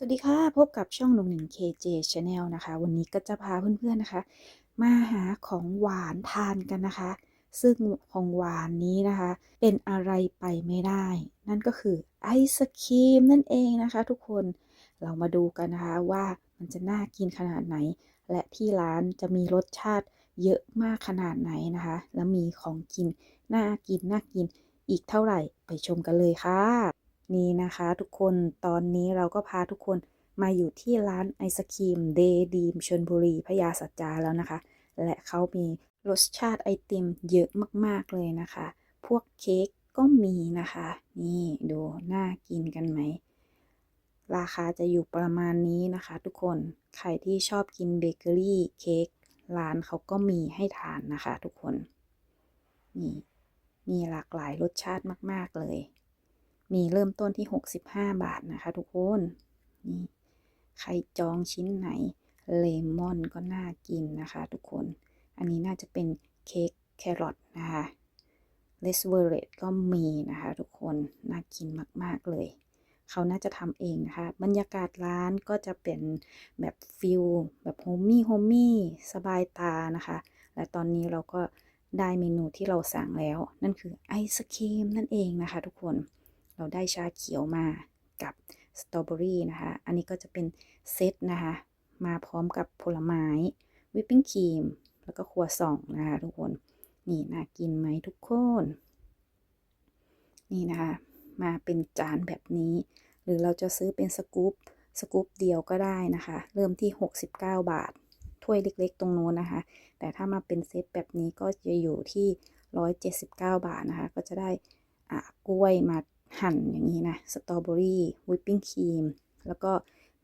สวัสดีค่ะ พบกับช่องหนุ่งหนิง KJ Channel นะคะ วันนี้ก็จะพาเพื่อนๆนะคะ มาหาของหวานทานกันนะคะ ซึ่งของหวานนี้นะคะ เป็นอะไรไปไม่ได้ นั่นก็คือไอศครีมนั่นเองนะคะ ทุกคนเรามาดูกันนะคะว่ามันจะน่ากินขนาดไหน และที่ร้านจะมีรสชาติเยอะมากขนาดไหนนะคะ แล้วมีของกินน่ากินน่ากินอีกเท่าไหร่ไปชมกันเลยค่ะ นี่นะคะทุกคนตอนนี้เราก็พาทุกคนมาอยู่ที่ร้านไอศครีมเดดีมชนบุรีพญาสัจจาแล้วนะคะ และเขามีรสชาติไอติมเยอะมากๆเลยนะคะ พวกเค้กก็มีนะคะ นี่ดูน่ากินกันไหม ราคาจะอยู่ประมาณนี้นะคะ ทุกคนใครที่ชอบกินเบเกอรี่เค้กร้านเขาก็มีให้ทานนะคะ ทุกคน นี่มีหลากหลายรสชาติมาก ๆ เลย มีเริ่มต้นที่ 65 บาทนะคะทุกคนนี่ใครจองชิ้นไหนเลมอนก็น่ากินนะคะทุกคน อันนี้น่าจะเป็นเค้กแครอทนะคะเลสเวอร์เรตก็มีนะคะทุกคน น่ากินมาก ๆ เลย เขาน่าจะทำเองนะคะ บรรยากาศร้านก็จะเป็นแบบฟิลแบบโฮมมี่โฮมมี่สบายตานะคะ และตอนนี้เราก็ได้เมนูที่เราสั่งแล้ว นั่นคือไอศครีมนั่นเองนะคะทุกคน เราได้ชาเขียวมากับสตรอเบอรี่นะคะ อันนี้ก็จะเป็นเซตนะคะ มาพร้อมกับผลไม้วิปปิ้งครีม แล้วก็ครัวซองนะคะทุกคน นี่น่ากินไหมทุกคน นี่นะคะ มาเป็นจานแบบนี้ หรือเราจะซื้อเป็นสกู๊ปสกู๊ปเดียวก็ได้นะคะ เริ่มที่ 69 บาท ถ้วยเล็กๆ ตรงโน้นนะคะ แต่ถ้ามาเป็นเซตแบบนี้ก็จะอยู่ที่ 179 บาทนะคะ ก็จะได้กล้วยมา หั่นอย่างนี้นะ สตรอเบอรี่วิปปิ้งครีม แล้วก็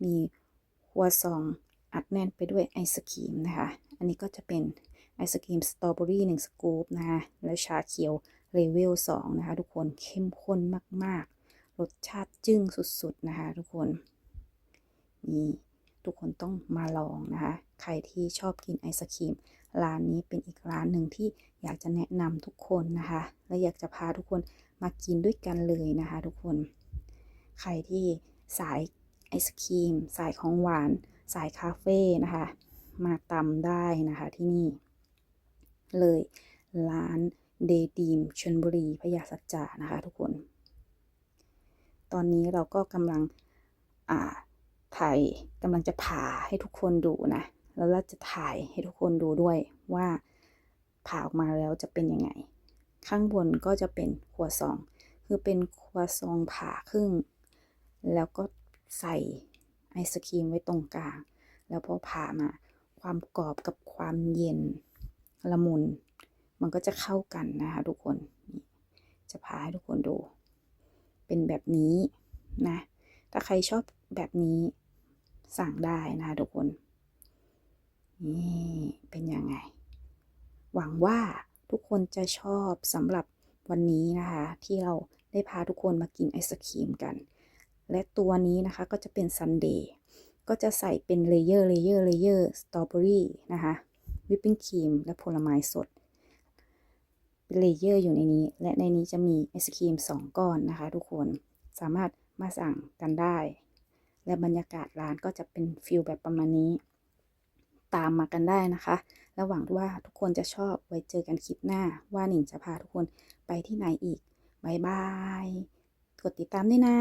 มีครัวซองอัดแน่นไปด้วยไอศครีมนะคะ อันนี้ก็จะเป็นไอศครีมสตรอเบอรี่หนึ่งสกู๊ปนะคะ แล้วชาเขียวเลเวล2นะคะ ทุกคนเข้มข้นมาก ๆ รสชาติจึ้งสุด ๆ นะคะ ทุกคน นี่ ทุกคนต้องมาลองนะคะ ใครที่ชอบกินไอศครีม ร้านนี้เป็นอีกร้านหนึ่งที่อยากจะแนะนำทุกคนนะคะ และอยากจะพาทุกคนมากินด้วยกันเลยนะคะ ทุกคน ใครที่สายไอศครีม สายของหวาน สายคาเฟ่นะคะ มาตำได้นะคะที่นี่ เลยร้านเดดีมชนบุรีพญาสัจจานะคะทุกคน ตอนนี้เราก็กำลังอ่าถ่ายกำลังจะผ่าให้ทุกคนดูนะ แล้วเราจะถ่ายให้ทุกคนดูด้วยว่าผ่าออกมาแล้วจะเป็นยังไง ข้างบนก็จะเป็นครัวซอง คือเป็นครัวซองผ่าครึ่ง แล้วก็ใส่ไอศครีมไว้ตรงกลาง แล้วพอผ่ามาความกรอบกับความเย็นละมุน มันก็จะเข้ากันนะคะทุกคน จะพาให้ทุกคนดู เป็นแบบนี้นะ ถ้าใครชอบแบบนี้สั่งได้นะคะทุกคน นี่เป็นยังไง หวังว่าทุกคนจะชอบสำหรับวันนี้นะคะ ที่เราได้พาทุกคนมากินไอศครีมกัน และตัวนี้นะคะก็จะเป็นซันเดย์ก็จะใส่เป็นเลเยอร์เลเยอร์เลเยอร์สตรอเบอรี่นะคะวิปปิ้งครีมและผลไม้สดเป็นเลเยอร์อยู่ในนี้ และในนี้จะมีไอศครีม 2 ก้อนนะคะทุกคนสามารถมาสั่งกันได้ และบรรยากาศร้านก็จะเป็นฟิลแบบประมาณนี้ ตามมากันได้นะคะและหวังว่าทุกคนจะชอบไว้เจอกันคลิปหน้า ว่าหนิงจะพาทุกคนไปที่ไหนอีกบายบาย กดติดตามด้วยนะ